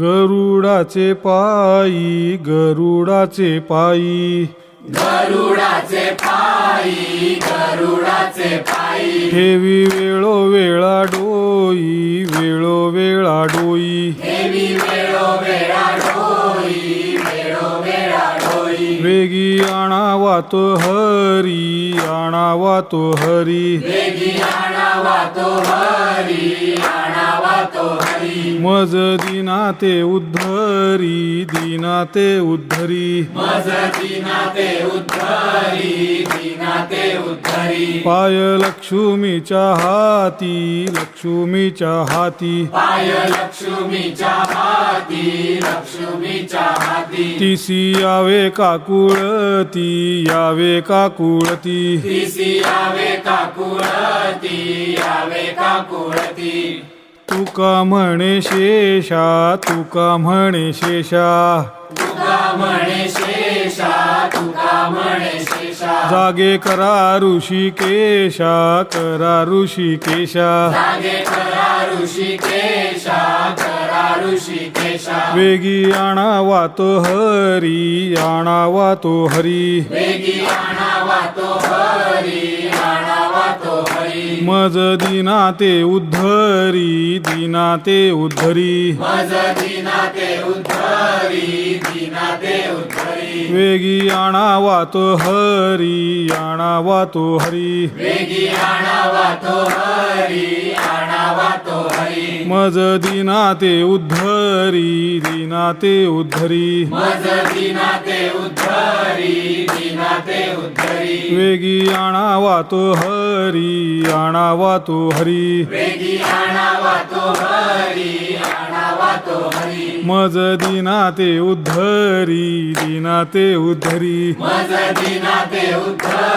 गरुडाचे पायी गरुडाचे पायी. गरुडाचे पायी गरुडाचे पायी. ठेवी वेळो वेळा डोई वेळो वेळा डोई. देवी वेळो वेळा डोई वेळो वेळा डोई. वेगी आणावा तो हरी आणावा तो हरी. वेगी आणावा तो हरी आणावा तो हरी मज दिना ते उद्धरी दिना ते उद्धरी। मज दीना ते उद्धरी दीना ते उद्धरी। पाय लक्ष्मीच्या हाती लक्ष्मीच्या हाती। पाय लक्ष्मीच्या हाती लक्ष्मीच्या हाती। तिसी यावे काकुळती यावे काकुळती तिसी यावे काकुळती यावे काकुळती तुका म्हणे शेषा तुका म्हणे शेषा. तुका म्हणे शेषा तुका म्हणे शेषा जागे करा ऋषिकेशा करा ऋषिकेशा. जागे करा ऋषिकेशा करा ऋषिकेशा वेगी आणा तो हरी आणावा तो हरी. वेगी आणा तो तो हरी मज दिना ते उद्धरी दिना ते उद्धरी. मज दीना ते उद्धरी दीना ते उद्धरी. वेगी आणावा तो हरी आणावा तो हरी. वेगी आणावा तो हरी आणावा तो हरी. मज दिना ते उद्धरी उद्धरी। मज दीना ते उद्धरी। वेगी आणावा तो हरी आणावा तो हरी। वेगी आणावा तो हरी आणावा तो हरी। मज दिना ते उद्धरी दिना ते उद्धरी। मज दीना ते उद्धरी।